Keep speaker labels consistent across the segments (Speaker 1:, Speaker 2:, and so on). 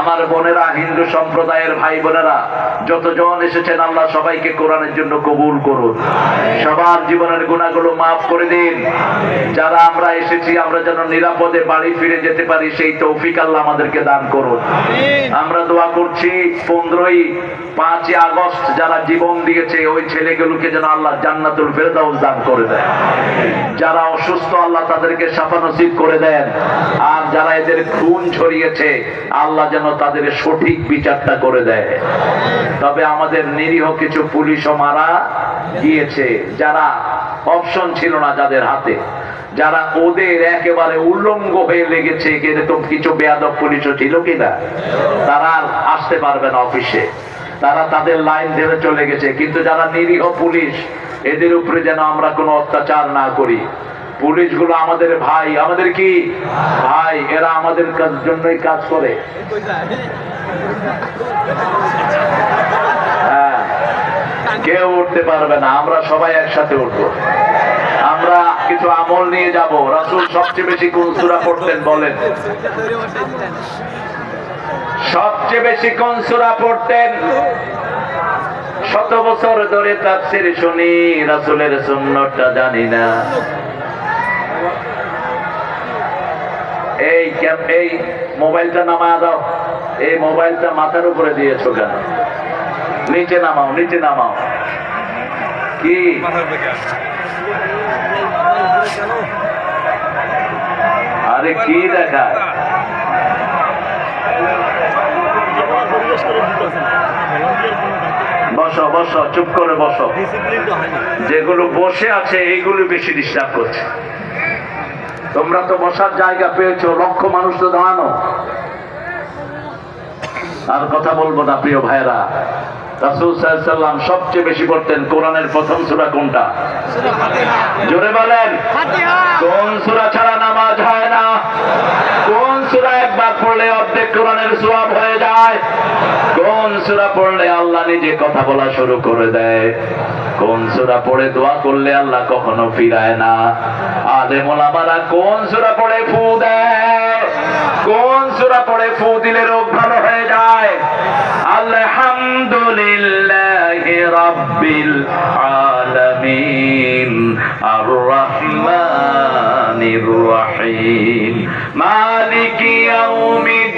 Speaker 1: আমার বোনেরা হিন্দু সম্প্রদায়ের ভাই বোনেরা যতজন এসেছেন আল্লাহ সবাইকে কোরআনের জন্য কবুল করুন। সবার জীবনের গুণাগুলো মাফ করে দিন। যারা আমরা এসেছি আমরা যেন নিরাপদে বাড়ি ফিরে যেতে পারি সেই তৌফিক আল্লাহ আমাদেরকে দান করুন। আমরা দোয়া করছি পনেরোই পাঁচই আগস্ট যারা জীবন দিয়েছে ওই ছেলেগুলোকে যেন আল্লাহ জান্নাতুল ফেরদাউস দান করে দেয়। যারা অসুস্থ আল্লাহ তাদেরকে সাফা নসিব করে দেন। আর যারা এদের খুন ছড়িয়েছে আল্লাহ যেন তাদের সঠিক বিচারটা করে দেয়। তবে আমাদের নিরীহ কিছু পুলিশও মারা গিয়েছে, যারা অপশন ছিল না যাদের হাতে। যারা ওদের একেবারে উল্লঙ্গ হয়ে লেগেছে এরকম কিছু বেয়াদব পুলিশও ছিল কিনা? তারা আর আসতে পারবে না অফিসে। তারা তাদের লাইন ধরে চলে গেছে, কিন্তু যারা নিরীহ পুলিশ, এদের উপরে যেন আমরা কোনো অত্যাচার না করি। পুলিশগুলো আমাদের ভাই, আমাদের কি? ভাই, এরা আমাদের জন্যই কাজ করে। হ্যাঁ কেউ উঠতে পারবে না, আমরা সবাই একসাথে উঠবো। আমরা কিছু আমল নিয়ে যাব। রাসূল সবচেয়ে বেশি কোন সূরা পড়তেন বলেন? সবচেয়ে বেশি কোন সূরা পড়তেন? শত বছর ধরে তাফসীর শুনি, রাসূলের সুন্নতটা জানি না। এই এই মোবাইলটা নামা দাও। এই মোবাইলটা মাথার উপরে দিয়েছ কেন? নিচে নামাও নিচে নামাও। কি? আরে কি দেখা? বসো বসো, চুপ করে বসো। যেগুলো বসে আছে, এইগুলো বেশি ডিস্টার্ব করছে। তোমরা তো বসার জায়গা পেয়েছ লক্ষ মানুষ তো দাঁড়ানো। আর কথা বলব না প্রিয় ভাইরা রাসূল সাল্লাল্লাহু সাল্লাম সবচেয়ে বেশি পড়তেন কোরআনের প্রথম সুরা কোনটা? জোরে বলেন। কোন সুরা ছাড়া নামাজ কোরআনের সওয়াব হয়ে যায়। কোন সূরা পড়লে আল্লাহ নিজে কথা বলা শুরু করে দেয়? কোন সূরা পড়ে দোয়া করলে আল্লাহ কখনো ফিরায় না? আলেম ওলামারা কোন সূরা পড়ে ফু দেয়? কোন সূরা পড়ে ফু দিলে রোগ ভালো হয়ে যায়? আলহামদুলিল্লাহি রাব্বিল আলামিন আর রহমানির রহিম, মালিকি ইয়াউমিদ্দিন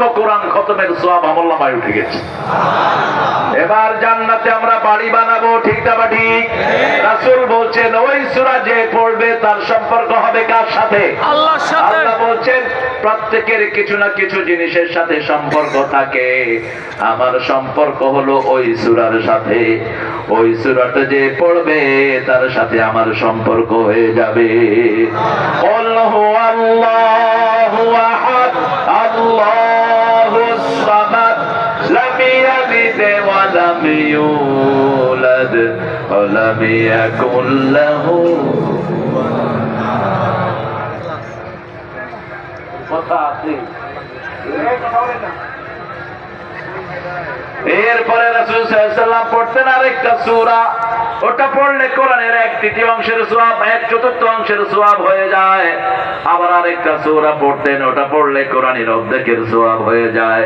Speaker 1: লক্ষ কোরআন খতমের সব আমল্লামায় উঠে গেছে। এবার জান্নাতে আমরা বাড়ি বানাবো ঠিক না ঠিক? রাসূল বলছেন ওই সুরা যে পড়বে তার সম্পর্ক হবে কার সাথে? আল্লাহ বলছেন প্রত্যেকের কিছু না কিছু জিনিসের সাথে সম্পর্ক থাকে। আমার সম্পর্ক হলো ওই সুরার সাথে। ওই সুরাটা যে পড়বে তার সাথে আমার সম্পর্ক হয়ে যাবে। আল্লাহ আল্লাহু ولم يكن له কথা আছে এরপরে রাসূল সাল্লাল্লাহু আলাইহি সাল্লাম পড়তেন আরেকটা সূরা ওটা পড়লে কোরআনের এক তৃতীয় অংশের সওয়াব এক চতুর্থ অংশের সওয়াব হয়ে যায় আবার আরেকটা সূরা পড়তেন ওটা পড়লে কোরআনের অর্ধেকের সওয়াব হয়ে যায়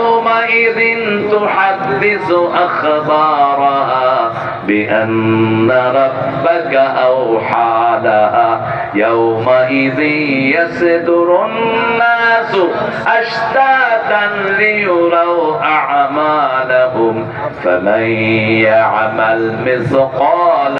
Speaker 1: يومئذ تحدث أخبارها بأن ربك أوحى لها. يومئذ يصدر الناس أشتاتا ليروا أعمالهم. فمن يعمل مثقال